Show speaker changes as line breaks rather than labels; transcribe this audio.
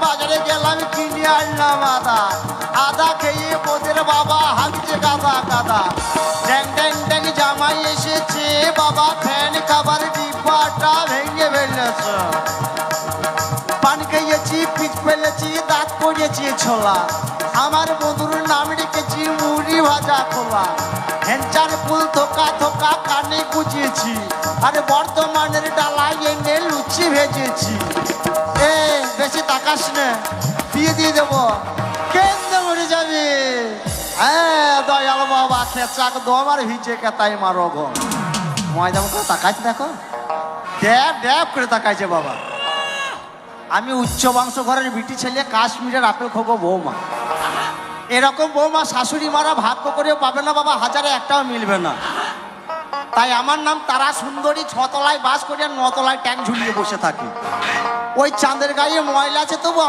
বাজারে গেলাম কিনে আনলাম আদা। আদা খেয়ে ওদের বাবা হাঁকছে গাদা গাদা ড্যাং ড্যাং ড্যাং জামাই এসেছে, বাবা ফ্যান খাবার ডিব্বাটা ভেঙে ফেলেছে। পান খেয়েছি পিচ ফেলেছি দাঁত পড়েছি ছোলা। আমার বন্ধুর নাম রেখেছি, মুড়ি ভাজা খোলা। হেঞ্চার ফুল থোকা থোকা কানে গুছিয়েছি আর বর্তমানের ডালায় এনে লুচি ভেজেছি। বেশি তাকাস না। দিয়ে দিয়ে দেবো। কেন্দ্র মরে যাবি? হ্যাঁ দয়াল বাবা, খেচাক দম আর ভিজে কেতাই মারো গো। ময়দা মতো তাকাইছে দেখো। ড্যাব ড্যাব করে তাকাইছে বাবা। আমি উচ্চ বংশ ঘরের বিটি ছেলে, কাশ্মীরের আপেল খোকো বৌমা। এরকম বৌমা শাশুড়ি মারা ভাগ্য করেও পাবে না বাবা, হাজারে একটাও মিলবে না। তাই আমার নাম তারা সুন্দরী ছতলায় বাস করে নতলায় ট্যাঙ্ক ঝুলিয়ে বসে থাকি। ওই চাঁদের গায়ে ময়লা আছে তবু